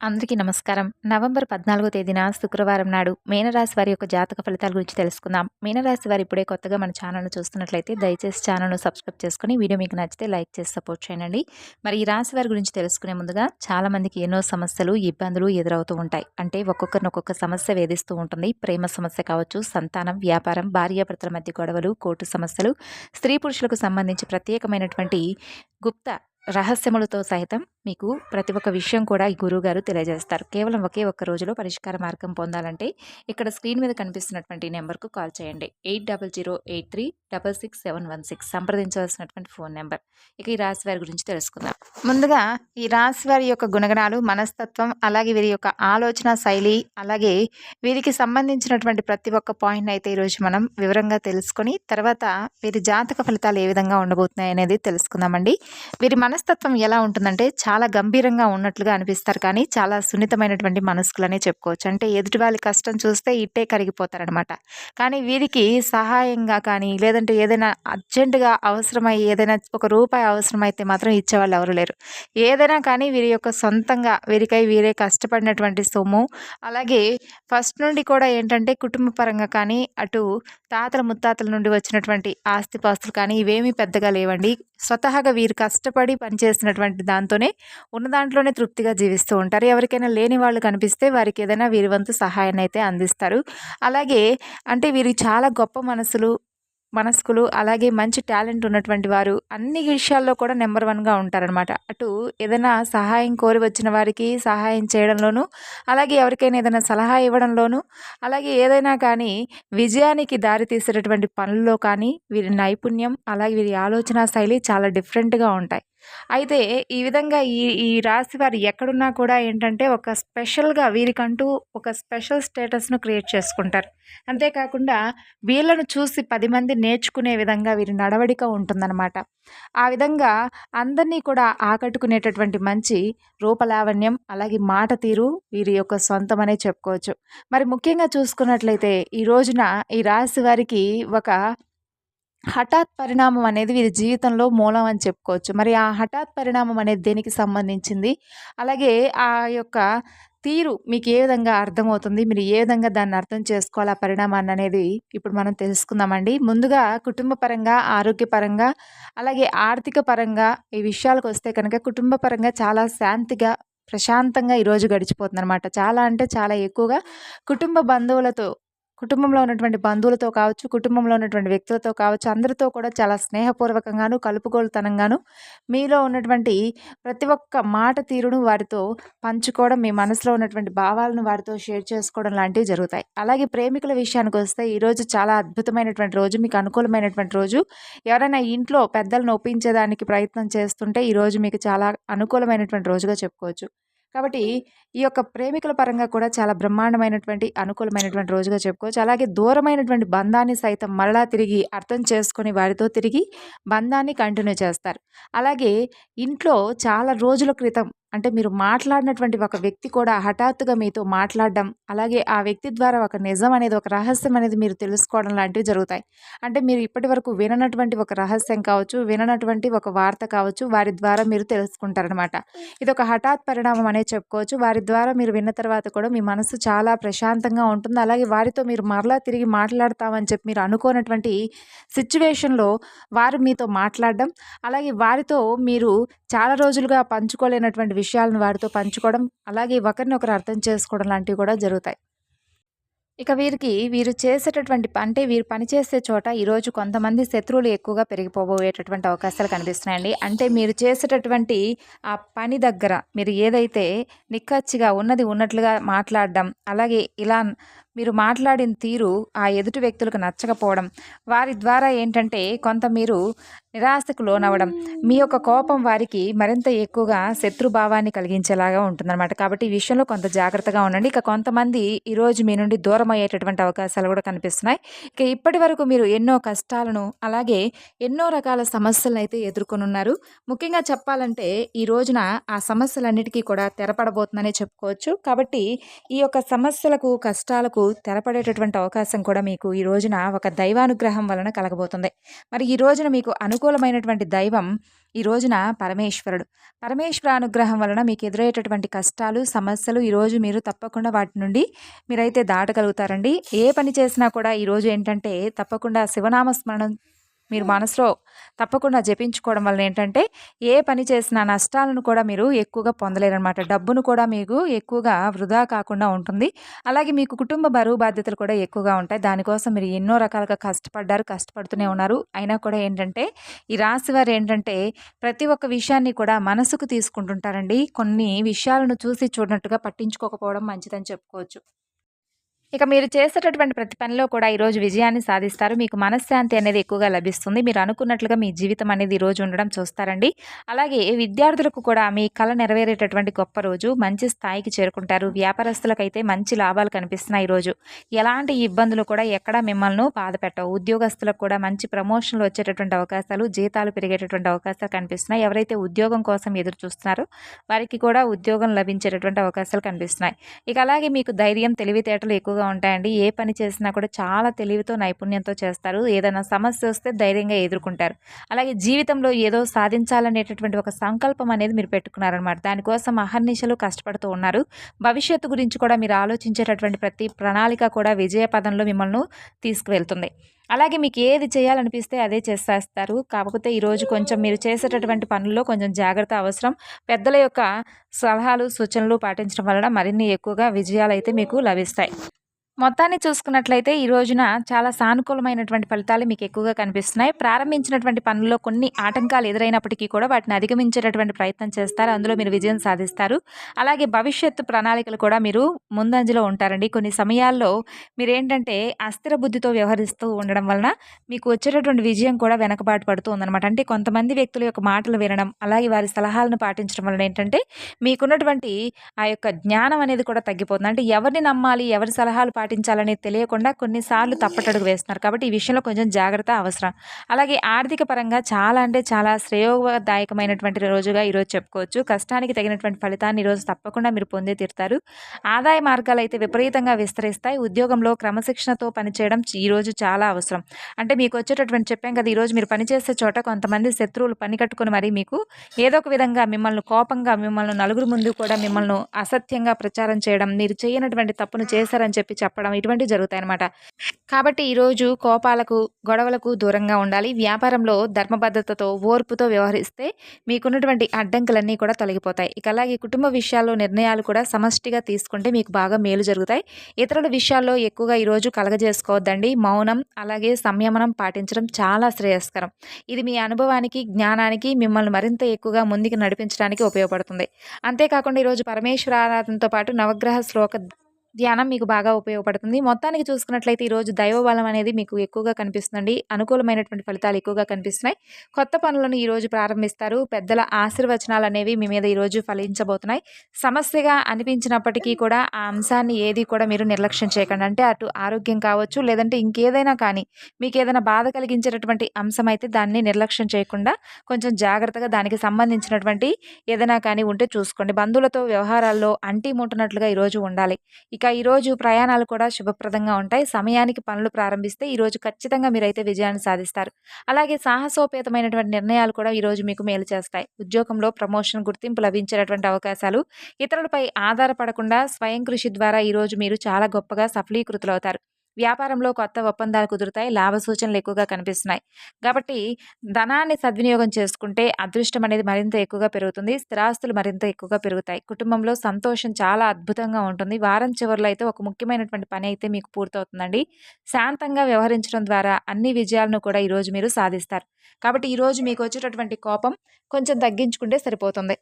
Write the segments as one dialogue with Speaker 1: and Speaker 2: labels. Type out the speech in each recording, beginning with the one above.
Speaker 1: అందరికీ నమస్కారం. నవంబర్ పద్నాలుగో తేదీన శుక్రవారం నాడు మీనరాశి వారి యొక్క జాతక ఫలితాల గురించి తెలుసుకుందాం. మీనరాశి వారు ఇప్పుడే కొత్తగా మన ఛానల్ను చూస్తున్నట్లయితే దయచేసి ఛానల్ను సబ్స్క్రైబ్ చేసుకుని వీడియో మీకు నచ్చితే లైక్ చేసి సపోర్ట్ చేయండి. మరి ఈ రాశి వారి గురించి తెలుసుకునే ముందుగా చాలామందికి ఎన్నో సమస్యలు ఇబ్బందులు ఎదురవుతూ ఉంటాయి. అంటే ఒక్కొక్కరిని ఒక్కొక్క సమస్య వేధిస్తూ ఉంటుంది. ప్రేమ సమస్య కావచ్చు సంతానం వ్యాపారం భార్యాభర్తల మధ్య గొడవలు కోర్టు సమస్యలు స్త్రీ పురుషులకు సంబంధించి ప్రత్యేకమైనటువంటి గుప్త రహస్యములతో సహితం మీకు ప్రతి ఒక్క విషయం కూడా ఈ గురువుగారు తెలియజేస్తారు. కేవలం ఒకే ఒక్క రోజులో పరిష్కార మార్గం పొందాలంటే ఇక్కడ స్క్రీన్ మీద కనిపిస్తున్నటువంటి నెంబర్కు కాల్ చేయండి. Eight double zero eight three double six seven one six సంప్రదించవలసినటువంటి phone number. ఇక ఈ రాశి వారి గురించి తెలుసుకుందాం. ముందుగా ఈ రాశి వారి యొక్క గుణగణాలు మనస్తత్వం అలాగే వీరి యొక్క ఆలోచన శైలి అలాగే వీరికి సంబంధించినటువంటి ప్రతి ఒక్క పాయింట్ అయితే ఈరోజు మనం వివరంగా తెలుసుకొని తర్వాత వీరి జాతక ఫలితాలు ఏ విధంగా ఉండబోతున్నాయి అనేది తెలుసుకుందామండి. వీరి మనస్తత్వం ఎలా ఉంటుందంటే చాలా గంభీరంగా ఉన్నట్లుగా అనిపిస్తారు. కానీ చాలా సున్నితమైనటువంటి మనస్కులనే చెప్పుకోవచ్చు. అంటే ఎదుటి వాళ్ళ కష్టం చూస్తే ఇట్టే కరిగిపోతారనమాట కానీ వీరికి సహాయంగా కానీ లేదంటే ఏదైనా అర్జెంటుగా అవసరమై ఏదైనా ఒక రూపాయి అవసరమైతే మాత్రం ఇచ్చేవాళ్ళు ఎవరు లేరు. ఏదైనా కానీ వీరి యొక్క సొంతంగా వీరికై వీరే కష్టపడినటువంటి సొమ్ము. అలాగే ఫస్ట్ నుండి కూడా ఏంటంటే కుటుంబ పరంగా కానీ అటు తాతల ముత్తాతల నుండి వచ్చినటువంటి ఆస్తిపాస్తులు కానీ ఇవేమీ పెద్దగా లేవండి. స్వతహాగా వీరు కష్టపడి పనిచేసినటువంటి దాంతోనే ఉన్న దాంట్లోనే తృప్తిగా జీవిస్తూ ఉంటారు. ఎవరికైనా లేని వాళ్ళు కనిపిస్తే వారికి ఏదైనా వీరి వంతు సహాయాన్ని అయితే అందిస్తారు. అలాగే అంటే వీరి చాలా గొప్ప మనసులు మనస్కులు అలాగే మంచి టాలెంట్ ఉన్నటువంటి వారు అన్ని విషయాల్లో కూడా నెంబర్ వన్గా ఉంటారనమాట అటు ఏదైనా సహాయం కోరి వచ్చిన వారికి సహాయం చేయడంలోనూ అలాగే ఎవరికైనా ఏదైనా సలహా ఇవ్వడంలోనూ అలాగే ఏదైనా కానీ విజయానికి దారి తీసేటటువంటి పనుల్లో కానీ వీరి నైపుణ్యం అలాగే వీరి ఆలోచన శైలి చాలా డిఫరెంట్గా ఉంటాయి. అయితే ఈ విధంగా ఈ ఈ రాశి వారు ఎక్కడున్నా కూడా ఏంటంటే ఒక స్పెషల్గా వీరికంటూ ఒక స్పెషల్ స్టేటస్ను క్రియేట్ చేసుకుంటారు. అంతేకాకుండా వీళ్ళను చూసి పది మంది నేర్చుకునే విధంగా వీరి నడవడిక ఉంటుందన్నమాట. ఆ విధంగా అందరినీ కూడా ఆకట్టుకునేటటువంటి మంచి రూపలావణ్యం అలాగే మాట తీరు వీరి యొక్క సొంతమనే చెప్పుకోవచ్చు. మరి ముఖ్యంగా చూసుకున్నట్లయితే ఈ రోజున ఈ రాశి వారికి ఒక హఠాత్ పరిణామం అనేది వీరి జీవితంలో మూలం అని చెప్పుకోవచ్చు. మరి ఆ హఠాత్ పరిణామం అనేది దేనికి సంబంధించింది? అలాగే ఆ యొక్క తీరు మీకు ఏ విధంగా అర్థమవుతుంది? మీరు ఏ విధంగా దాన్ని అర్థం చేసుకోవాలి? ఆ పరిణామాన్ని అనేది ఇప్పుడు మనం తెలుసుకుందామండి. ముందుగా కుటుంబ పరంగా ఆరోగ్యపరంగా అలాగే ఆర్థిక పరంగా ఈ విషయాలకు వస్తే కనుక కుటుంబ పరంగా చాలా శాంతిగా ప్రశాంతంగా ఈరోజు గడిచిపోతుంది అనమాట చాలా అంటే చాలా ఎక్కువగా కుటుంబ బంధువులతో కుటుంబంలో ఉన్నటువంటి బంధువులతో కావచ్చు కుటుంబంలో ఉన్నటువంటి వ్యక్తులతో కావచ్చు అందరితో కూడా చాలా స్నేహపూర్వకంగాను కలుపుగోలుతనంగాను మీలో ఉన్నటువంటి ప్రతి ఒక్క మాట తీరును వారితో పంచుకోవడం మీ మనసులో ఉన్నటువంటి భావాలను వారితో షేర్ చేసుకోవడం లాంటివి జరుగుతాయి. అలాగే ప్రేమికుల విషయానికి వస్తే ఈరోజు చాలా అద్భుతమైనటువంటి రోజు మీకు అనుకూలమైనటువంటి రోజు. ఎవరైనా ఇంట్లో పెద్దలను ఒప్పించేదానికి ప్రయత్నం చేస్తుంటే ఈరోజు మీకు చాలా అనుకూలమైనటువంటి రోజుగా చెప్పుకోవచ్చు. కాబట్టి ఈ యొక్క ప్రేమికుల పరంగా కూడా చాలా బ్రహ్మాండమైనటువంటి అనుకూలమైనటువంటి రోజుగా చెప్పుకోవచ్చు. అలాగే దూరమైనటువంటి బంధాన్ని సైతం మరలా తిరిగి అర్థం చేసుకొని వారితో తిరిగి బంధాన్ని కంటిన్యూ చేస్తారు. అలాగే ఇంట్లో చాలా రోజుల క్రితం అంటే మీరు మాట్లాడినటువంటి ఒక వ్యక్తి కూడా హఠాత్తుగా మీతో మాట్లాడడం అలాగే ఆ వ్యక్తి ద్వారా ఒక నిజం అనేది ఒక రహస్యం అనేది మీరు తెలుసుకోవడం లాంటివి జరుగుతాయి. అంటే మీరు ఇప్పటి వరకు విననటువంటి ఒక రహస్యం కావచ్చు విననటువంటి ఒక వార్త కావచ్చు వారి ద్వారా మీరు తెలుసుకుంటారనమాట ఇది ఒక హఠాత్ పరిణామం అనేది చెప్పుకోవచ్చు. వారి ద్వారా మీరు విన్న తర్వాత కూడా మీ మనసు చాలా ప్రశాంతంగా ఉంటుంది. అలాగే వారితో మీరు మరలా తిరిగి మాట్లాడతామని చెప్పి మీరు అనుకోనటువంటి సిచ్యువేషన్లో వారు మీతో మాట్లాడడం అలాగే వారితో మీరు చాలా రోజులుగా పంచుకోలేనటువంటి విషయాలను వారితో పంచుకోవడం అలాగే ఒకరిని ఒకరు అర్థం చేసుకోవడం లాంటివి కూడా జరుగుతాయి. ఇక వీరికి వీరు చేసేటటువంటి అంటే వీరు పనిచేసే చోట ఈరోజు కొంతమంది శత్రువులు ఎక్కువగా పెరిగిపోబోయేటటువంటి అవకాశాలు కనిపిస్తున్నాయండి. అంటే మీరు చేసేటటువంటి ఆ పని దగ్గర మీరు ఏదైతే నిక్కచ్చిగా ఉన్నది ఉన్నట్లుగా మాట్లాడడం అలాగే ఇలా మీరు మాట్లాడిన తీరు ఆ ఎదుటి వ్యక్తులకు నచ్చకపోవడం వారి ద్వారా ఏంటంటే కొంత మీరు నిరాశకు లోనవ్వడం. మీ యొక్క కోపం వారికి మరింత ఎక్కువగా శత్రుభావాన్ని కలిగించేలాగా ఉంటుందన్నమాట. కాబట్టి ఈ విషయంలో కొంత జాగ్రత్తగా ఉండండి. ఇక కొంతమంది ఈరోజు మీ నుండి దూరం అయ్యేటటువంటి అవకాశాలు కూడా కనిపిస్తున్నాయి. ఇక ఇప్పటి వరకు మీరు ఎన్నో కష్టాలను అలాగే ఎన్నో రకాల సమస్యలను అయితే ఎదుర్కొని ఉన్నారు. ముఖ్యంగా చెప్పాలంటే ఈ రోజున ఆ సమస్యలన్నిటికీ కూడా తెరపడబోతుందనే చెప్పుకోవచ్చు. కాబట్టి ఈ యొక్క సమస్యలకు కష్టాలకు మీకు తెరపడేటటువంటి అవకాశం కూడా మీకు ఈ రోజున ఒక దైవానుగ్రహం వలన కలగబోతుంది. మరి ఈ రోజున మీకు అనుకూలమైనటువంటి దైవం ఈ రోజున పరమేశ్వరుడు. పరమేశ్వర అనుగ్రహం వలన మీకు ఎదురయ్యేటటువంటి కష్టాలు సమస్యలు ఈరోజు మీరు తప్పకుండా వాటి నుండి మీరైతే దాటగలుగుతారండి. ఏ పని చేసినా కూడా ఈరోజు ఏంటంటే తప్పకుండా శివనామస్మరణం మీరు మనసులో తప్పకుండా జపించుకోవడం వల్ల ఏంటంటే ఏ పని చేసినా నష్టాలను కూడా మీరు ఎక్కువగా పొందలేరనమాట డబ్బును కూడా మీకు ఎక్కువగా వృధా కాకుండా ఉంటుంది. అలాగే మీకు కుటుంబ బరువు బాధ్యతలు కూడా ఎక్కువగా ఉంటాయి. దానికోసం మీరు ఎన్నో రకాలుగా కష్టపడ్డారు కష్టపడుతూనే ఉన్నారు. అయినా కూడా ఏంటంటే ఈ రాశి వారు ఏంటంటే ప్రతి ఒక్క విషయాన్ని కూడా మనసుకు తీసుకుంటుంటారండి. కొన్ని విషయాలను చూసి చూడనట్టుగా పట్టించుకోకపోవడం మంచిదని చెప్పుకోవచ్చు. ఇక మీరు చేసేటటువంటి ప్రతి పనిలో కూడా ఈరోజు విజయాన్ని సాధిస్తారు. మీకు మనశ్శాంతి అనేది ఎక్కువగా లభిస్తుంది. మీరు అనుకున్నట్లుగా మీ జీవితం అనేది ఈరోజు ఉండడం చూస్తారండి. అలాగే విద్యార్థులకు కూడా మీ కళ నెరవేరేటటువంటి గొప్ప రోజు. మంచి స్థాయికి చేరుకుంటారు. వ్యాపారస్తులకైతే మంచి లాభాలు కనిపిస్తున్నాయి ఈరోజు ఎలాంటి ఇబ్బందులు కూడా ఎక్కడ మిమ్మల్ని బాధ పెట్టవు. ఉద్యోగస్తులకు కూడా మంచి ప్రమోషన్లు వచ్చేటటువంటి అవకాశాలు జీతాలు పెరిగేటటువంటి అవకాశాలు కనిపిస్తున్నాయి. ఎవరైతే ఉద్యోగం కోసం ఎదురు చూస్తున్నారో వారికి కూడా ఉద్యోగం లభించేటటువంటి అవకాశాలు కనిపిస్తున్నాయి. ఇక అలాగే మీకు ధైర్యం తెలివితేటలు ఎక్కువగా ఎక్కువగా ఉంటాయండి. ఏ పని చేసినా కూడా చాలా తెలివితో నైపుణ్యంతో చేస్తారు. ఏదైనా సమస్య వస్తే ధైర్యంగా ఎదుర్కొంటారు. అలాగే జీవితంలో ఏదో సాధించాలనేటటువంటి ఒక సంకల్పం అనేది మీరు పెట్టుకున్నారనమాట దానికోసం అహర్నిశలు కష్టపడుతూ ఉన్నారు. భవిష్యత్తు గురించి కూడా మీరు ఆలోచించేటటువంటి ప్రతి ప్రణాళిక కూడా విజయ పదంలో మిమ్మల్ని తీసుకువెళ్తుంది. అలాగే మీకు ఏది చేయాలనిపిస్తే అదే చేసేస్తారు. కాకపోతే ఈరోజు కొంచెం మీరు చేసేటటువంటి పనుల్లో కొంచెం జాగ్రత్త అవసరం. పెద్దల యొక్క సలహాలు సూచనలు పాటించడం వలన మరిన్ని ఎక్కువగా విజయాలు అయితే మీకు లభిస్తాయి. మొత్తాన్ని చూసుకున్నట్లయితే ఈ రోజున చాలా సానుకూలమైనటువంటి ఫలితాలు మీకు ఎక్కువగా కనిపిస్తున్నాయి. ప్రారంభించినటువంటి పనుల్లో కొన్ని ఆటంకాలు ఎదురైనప్పటికీ కూడా వాటిని అధిగమించేటటువంటి ప్రయత్నం చేస్తారు. అందులో మీరు విజయం సాధిస్తారు. అలాగే భవిష్యత్తు ప్రణాళికలు కూడా మీరు ముందంజలో ఉంటారండి. కొన్ని సమయాల్లో మీరు ఏంటంటే అస్థిర బుద్ధితో వ్యవహరిస్తూ ఉండడం వలన మీకు వచ్చేటటువంటి విజయం కూడా వెనకబాటు పడుతూ ఉందన్నమాట. అంటే కొంతమంది వ్యక్తుల యొక్క మాటలు వినడం అలాగే వారి సలహాలను పాటించడం వలన ఏంటంటే మీకున్నటువంటి ఆ యొక్క జ్ఞానం అనేది కూడా తగ్గిపోతుంది. అంటే ఎవరిని నమ్మాలి ఎవరి సలహాలు పాటించాలనేది తెలియకుండా కొన్నిసార్లు తప్పటడుగు వేస్తున్నారు. కాబట్టి ఈ విషయంలో కొంచెం జాగ్రత్త అవసరం. అలాగే ఆర్థిక పరంగా చాలా అంటే చాలా శ్రేయోదాయకమైనటువంటి రోజుగా ఈరోజు చెప్పుకోవచ్చు. కష్టానికి తగినటువంటి ఫలితాన్ని ఈరోజు తప్పకుండా మీరు పొందే తీరుతారు. ఆదాయ మార్గాలు అయితే విపరీతంగా విస్తరిస్తాయి. ఉద్యోగంలో క్రమశిక్షణతో పనిచేయడం ఈరోజు చాలా అవసరం. అంటే మీకు వచ్చేటటువంటి చెప్పాం కదా ఈరోజు మీరు పనిచేసే చోట కొంతమంది శత్రువులు పని కట్టుకుని మరి మీకు ఏదో ఒక విధంగా మిమ్మల్ని కోపంగా మిమ్మల్ని నలుగురు ముందు కూడా మిమ్మల్ని అసత్యంగా ప్రచారం చేయడం మీరు చేయనటువంటి తప్పును చేశారని చెప్పి చెప్పడం ఇటువంటివి జరుగుతాయి అనమాట కాబట్టి ఈరోజు కోపాలకు గొడవలకు దూరంగా ఉండాలి. వ్యాపారంలో ధర్మబద్ధతతో ఓర్పుతో వ్యవహరిస్తే మీకున్నటువంటి అడ్డంకులన్నీ కూడా తొలగిపోతాయి. ఇక అలాగే కుటుంబ విషయాల్లో నిర్ణయాలు కూడా సమష్టిగా తీసుకుంటే మీకు బాగా మేలు జరుగుతాయి. ఇతరుల విషయాల్లో ఎక్కువగా ఈరోజు కలగజేసుకోవద్దండి. మౌనం అలాగే సంయమనం పాటించడం చాలా శ్రేయస్కరం. ఇది మీ అనుభవానికి జ్ఞానానికి మిమ్మల్ని మరింత ఎక్కువగా ముందుకు నడిపించడానికి ఉపయోగపడుతుంది. అంతేకాకుండా ఈరోజు పరమేశ్వర ఆరాధనతో పాటు నవగ్రహ శ్లోక ధ్యానం మీకు బాగా ఉపయోగపడుతుంది. మొత్తానికి చూసుకున్నట్లయితే ఈరోజు దైవబలం అనేది మీకు ఎక్కువగా కనిపిస్తుందండి. అనుకూలమైనటువంటి ఫలితాలు ఎక్కువగా కనిపిస్తున్నాయి. కొత్త పనులను ఈరోజు ప్రారంభిస్తారు. పెద్దల ఆశీర్వచనాలు అనేవి మీ మీద ఈరోజు ఫలించబోతున్నాయి. సమస్యగా అనిపించినప్పటికీ కూడా ఆ అంశాన్ని ఏది కూడా మీరు నిర్లక్ష్యం చేయకండి. అంటే అటు ఆరోగ్యం కావచ్చు లేదంటే ఇంకేదైనా కానీ మీకు ఏదైనా బాధ కలిగించేటటువంటి అంశం అయితే దాన్ని నిర్లక్ష్యం చేయకుండా కొంచెం జాగ్రత్తగా దానికి సంబంధించినటువంటి ఏదైనా కానీ ఉంటే చూసుకోండి. బంధువులతో వ్యవహారాల్లో అంటీ ముట్టనట్లుగా ఈరోజు ఉండాలి. ఇక ఈరోజు ప్రయాణాలు కూడా శుభప్రదంగా ఉంటాయి. సమయానికి పనులు ప్రారంభిస్తే ఈరోజు ఖచ్చితంగా మీరైతే విజయాన్ని సాధిస్తారు. అలాగే సాహసోపేతమైనటువంటి నిర్ణయాలు కూడా ఈరోజు మీకు మేలు చేస్తాయి. ఉద్యోగంలో ప్రమోషన్ గుర్తింపు లభించేటటువంటి అవకాశాలు ఇతరులపై ఆధారపడకుండా స్వయం కృషి ద్వారా ఈరోజు మీరు చాలా గొప్పగా సఫలీకృతులవుతారు. వ్యాపారంలో కొత్త ఒప్పందాలు కుదురుతాయి లాభ సూచనలు ఎక్కువగా కనిపిస్తున్నాయి. కాబట్టి ధనాన్ని సద్వినియోగం చేసుకుంటే అదృష్టం అనేది మరింత ఎక్కువగా పెరుగుతుంది స్థిరాస్తులు మరింత ఎక్కువగా పెరుగుతాయి. కుటుంబంలో సంతోషం చాలా అద్భుతంగా ఉంటుంది. వారం చివరిలో అయితే ఒక ముఖ్యమైనటువంటి పని అయితే మీకు పూర్తవుతుందండి. శాంతంగా వ్యవహరించడం ద్వారా అన్ని విజయాలను కూడా ఈరోజు మీరు సాధిస్తారు. కాబట్టి ఈరోజు మీకు వచ్చేటటువంటి కోపం కొంచెం తగ్గించుకుంటే సరిపోతుంది.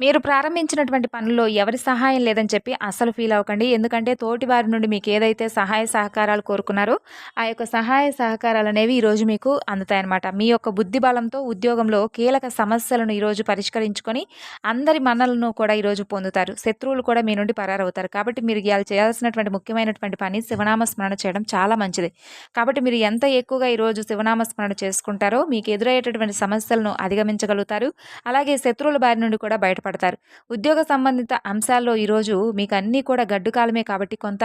Speaker 1: మీరు ప్రారంభించినటువంటి పనుల్లో ఎవరి సహాయం లేదని చెప్పి అసలు ఫీల్ అవ్వకండి. ఎందుకంటే తోటి వారి నుండి మీకు ఏదైతే సహాయ సహకారాలు కోరుకున్నారో ఆ యొక్క సహాయ సహకారాలు అనేవి ఈరోజు మీకు అందుతాయన్నమాట. మీ యొక్క బుద్ధి బలంతో ఉద్యోగంలో కీలక సమస్యలను ఈరోజు పరిష్కరించుకొని అందరి మనలను కూడా ఈరోజు పొందుతారు. శత్రువులు కూడా మీ నుండి పరారవుతారు. కాబట్టి మీరు ఇవాళ చేయాల్సినటువంటి ముఖ్యమైనటువంటి పని శివనామ స్మరణ చేయడం చాలా మంచిది. కాబట్టి మీరు ఎంత ఎక్కువగా ఈరోజు శివనామ స్మరణ చేసుకుంటారో మీకు ఎదురయ్యేటటువంటి సమస్యలను అధిగమించగలుగుతారు. అలాగే శత్రువుల బారి నుండి కూడా బయటపడతారు. ఏర్పడతారు ఉద్యోగ సంబంధిత అంశాల్లో ఈరోజు మీకు అన్నీ కూడా గడ్డు కాలమే కాబట్టి కొంత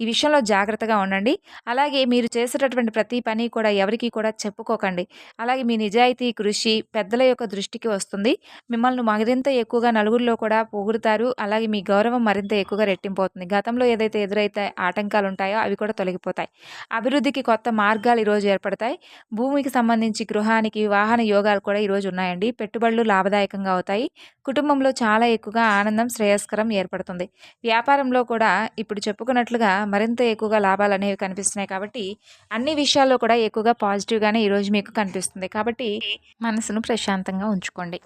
Speaker 1: ఈ విషయంలో జాగ్రత్తగా ఉండండి. అలాగే మీరు చేసేటటువంటి ప్రతి పని కూడా ఎవరికి కూడా చెప్పుకోకండి. అలాగే మీ నిజాయితీ కృషి పెద్దల యొక్క దృష్టికి వస్తుంది. మిమ్మల్ని మరింత ఎక్కువగా నలుగురిలో కూడా పొగుడుతారు. అలాగే మీ గౌరవం మరింత ఎక్కువగా రెట్టింపోతుంది గతంలో ఏదైతే ఎదురైతే ఆటంకాలు ఉంటాయో అవి కూడా తొలగిపోతాయి. అభివృద్ధికి కొత్త మార్గాలు ఈరోజు ఏర్పడతాయి. భూమికి సంబంధించి గృహానికి వాహన యోగాలు కూడా ఈరోజు ఉన్నాయండి. పెట్టుబడులు లాభదాయకంగా అవుతాయి. కుటుంబంలో చాలా ఎక్కువగా ఆనందం శ్రేయస్కరం ఏర్పడుతుంది. వ్యాపారంలో కూడా ఇప్పుడు చెప్పుకున్నట్లుగా మరింత ఎక్కువగా లాభాలు అనేవి కనిపిస్తున్నాయి కాబట్టి అన్ని విషయాల్లో కూడా ఎక్కువగా పాజిటివ్గానే ఈరోజు మీకు కనిపిస్తుంది. కాబట్టి మనసును ప్రశాంతంగా ఉంచుకోండి.